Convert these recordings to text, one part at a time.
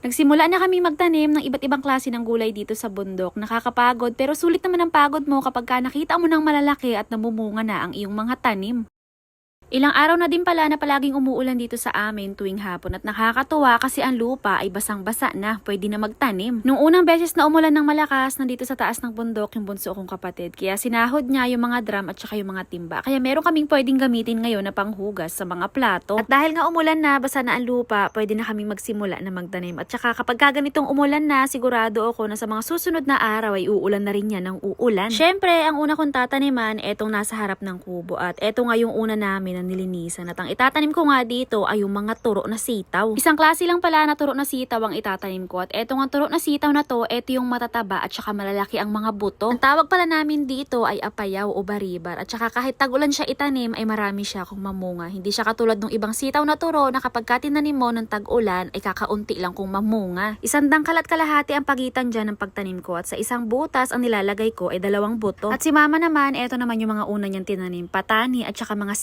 Nagsimula na kami magtanim ng iba't ibang klase ng gulay dito sa bundok. Nakakapagod pero sulit naman ang pagod mo kapag ka nakita mo ng malalaki at namumunga na ang iyong mga tanim. Ilang araw na din pala na palaging umuulan dito sa amin tuwing hapon at nakakatuwa kasi ang lupa ay basang-basa na, pwede na magtanim. Nung unang beses na umulan ng malakas, nandito sa taas ng bundok yung bunso kong kapatid. Kaya sinahod niya yung mga drum at saka yung mga timba. Kaya meron kaming pwedeng gamitin ngayon na panghugas sa mga plato. At dahil nga umulan na, basa na ang lupa, pwede na kaming magsimula na magtanim. At saka kapag ka ganitong umulan na, sigurado ako na sa mga susunod na araw ay uulan na rin yan ng uulan. Syempre, ang una kong tataniman, etong nasa harap ng kubo. At eto nga yung una namin na nilinisan. At ang itatanim ko nga dito ay yung mga turo na sitaw. Isang klase lang pala na turo na sitaw ang itatanim ko. At eto nga turo na sitaw na to, eto yung matataba at saka malalaki ang mga buto. Ang tawag pala namin dito ay apayaw o baribar. At saka kahit tagulan siya itanim ay marami siya kung mamunga. Hindi siya katulad ng ibang sitaw na turo na kapag ka tinanim mo ng tag-ulan ay kakaunti lang kung mamunga. Isang dangkal at kalahati ang pagitan dyan ng pagtanim ko at sa isang butas ang nilalagay ko ay dalawang buto. At si mama naman, eto naman yung mga una niyang tinanim. Patani at saka mga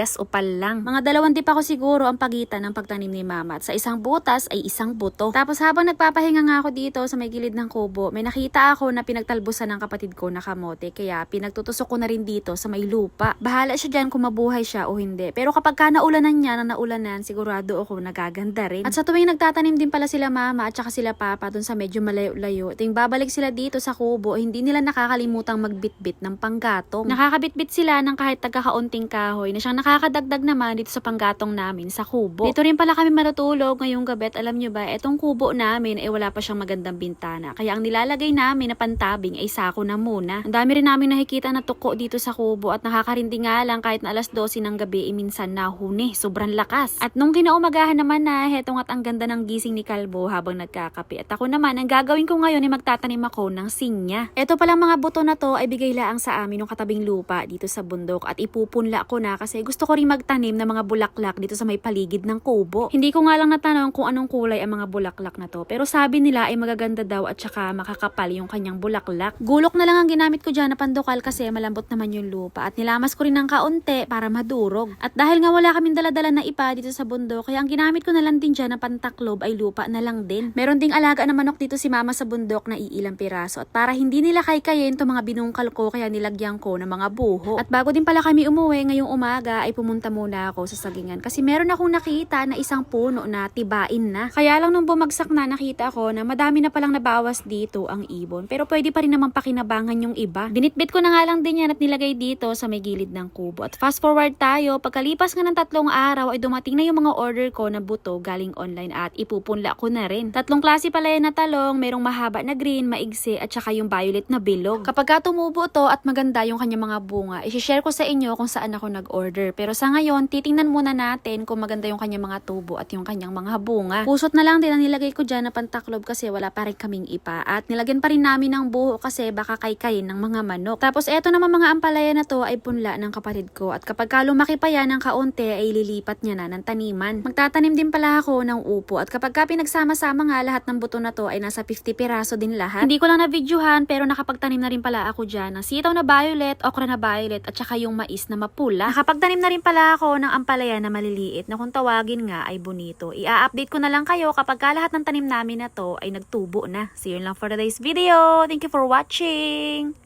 sigarilyas o palang. Mga dalawang dip ako siguro ang pagitan ng pagtanim ni mama at sa isang butas ay isang buto. Tapos habang nagpapahinga nga ako dito sa may gilid ng kubo, may nakita ako na pinagtalbusan ng kapatid ko na kamote kaya pinagtutusok ko na rin dito sa may lupa. Bahala siya dyan kung mabuhay siya o hindi. Pero kapag ka naulanan niya na naulanan, sigurado ako nagaganda rin. At sa tuwing nagtatanim din pala sila mama at saka sila papa dun sa medyo malayo-layo, ting babalik sila dito sa kubo, hindi nila nakakalimutang magbitbit ng panggatong. Nakakabitbit sila ng kahit tagkakaunting kahoy na siyang nakakadagdag naman dito sa panggatong namin sa kubo. Dito rin pala kami matutulog ngayong gabi at alam nyo ba, etong kubo namin ay wala pa siyang magandang bintana. Kaya ang nilalagay namin na pantabing ay sako na muna. Ang dami rin namin nakikita na tuko dito sa kubo at nakakarindi nga lang kahit na alas 12 ng gabi, eh, minsan nahuni. Sobrang lakas. At nung kinaumagahan naman na, hetong at ang ganda ng gising ni Kalbo habang nagkakape. At ako naman, ang gagawin ko ngayon ay magtatanim ako ng sinya. Ito palang mga buto na to ay bigay laang sa amin ng katabing lupa dito sa bundok at ipupunla ko na kasi gusto ko rin magtanim ng mga bulaklak dito sa may paligid ng kubo. Hindi ko nga lang natanong kung anong kulay ang mga bulaklak na to pero sabi nila ay magaganda daw at saka makakapal yung kanyang bulaklak. Gulok na lang ang ginamit ko dyan na pandukal kasi malambot naman yung lupa at nilamas ko rin ng kaunti para madurog. At dahil nga wala kaming daladala na ipa dito sa bundok kaya ang ginamit ko na lang din dyan na pantaklob ay lupa na lang din. Meron ding alaga na manok dito si mama sa bundok na iilang piraso at para hindi nila kaykayin to mga binungkal ko kaya nilagyan ko ng mga buho. At bago din pala kami umuwi ngayong umaga ay pumunta muna ako sa sagingan kasi meron akong nakita na isang puno na tibain na. Kaya lang nung bumagsak na nakita ko na madami na palang nabawas dito ang ibon pero pwede pa rin naman pakinabangan yung iba. Binitbit ko na nga lang din yan at nilagay dito sa may gilid ng kubo. At fast forward tayo, pagkalipas nga ng tatlong araw ay dumating na yung mga order ko na buto galing online at ipupunla ko na rin. Tatlong klase pala yan na talong, merong mahaba na green, maigsi at saka yung violet na bilog. Kapag ka tumubo to at maganda yung kanya mga bunga, i-share ko sa inyo kung saan ako nag-order. Pero sa ngayon, titingnan muna natin kung maganda yung kanya mga tubo at yung kanyang mga bunga. Pusot na lang din ang nilagay ko dyan na pantaklob kasi wala pa rin kaming ipa. At nilagyan pa rin namin ng buho kasi baka kaykayin ng mga manok. Tapos eto naman mga ampalaya na to ay punla ng kapatid ko. At kapag ka lumaki pa yan ng kaunti ay lilipat niya na ng taniman. Magtatanim din pala ako ng upo. At kapag ka pinagsama-sama nga lahat ng buto na to ay nasa 50 piraso din lahat. Hindi ko lang na-videohan pero nakapagtanim na rin pala ako dyan ng sitaw na violet, okra na violet at saka yung mais na mapula. Nakapagtanim na rin pala ako ng ampalaya na maliliit na kung tawagin nga ay bonito. I-update ko na lang kayo kapag ka lahat ng tanim namin na to ay nagtubo na. See you lang for today's video. Thank you for watching!